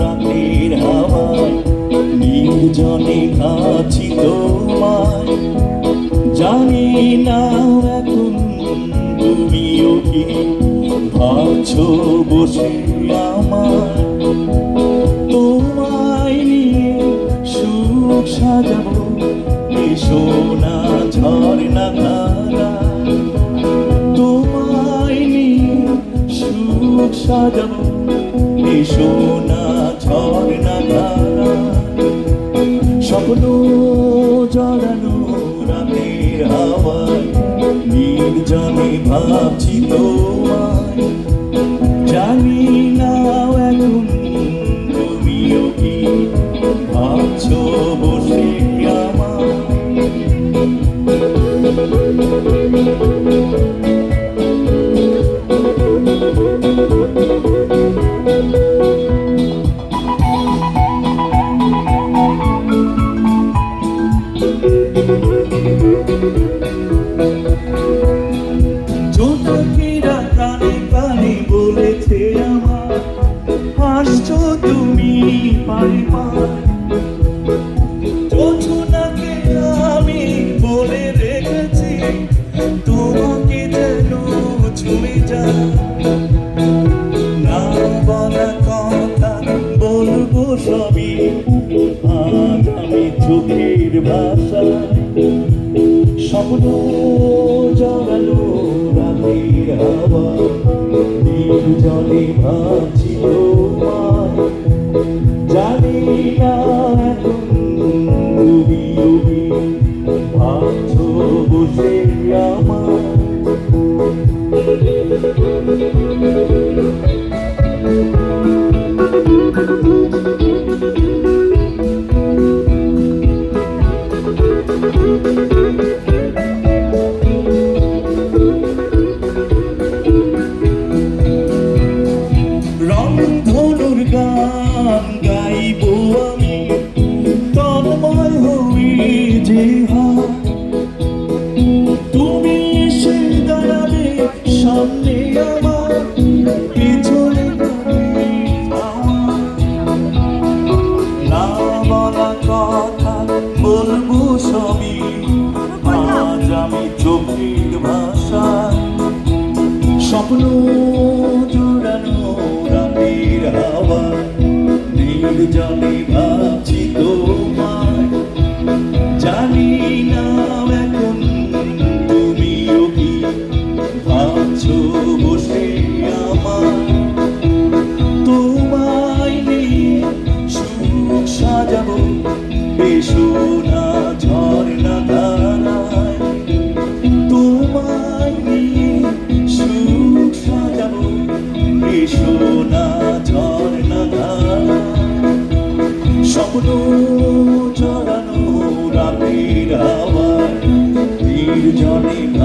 রাতের হাওয়ায় নির্জনে আছি তোমায়। জানি না তুমিও কি ভাবছ বসে আমার তোমায় নিয়ে সুখ সাজাবো না ঝর্ণা ধারা তোমায় নিয়ে সাজাবো এসো না ঝর্ণা ধারা স্বপ্ন জড়ানো রাতের হাওয়ায় নির্জনে ভাবছি তোমায় আজ আমি চোখের ভাষায় স্বপ্ন জগালো রাতের হাওয়া। নির্জনে ভাবছি তোমায় জানি না এখন তুমিও কি ভাবছ বসে আমার। no you, Johnny.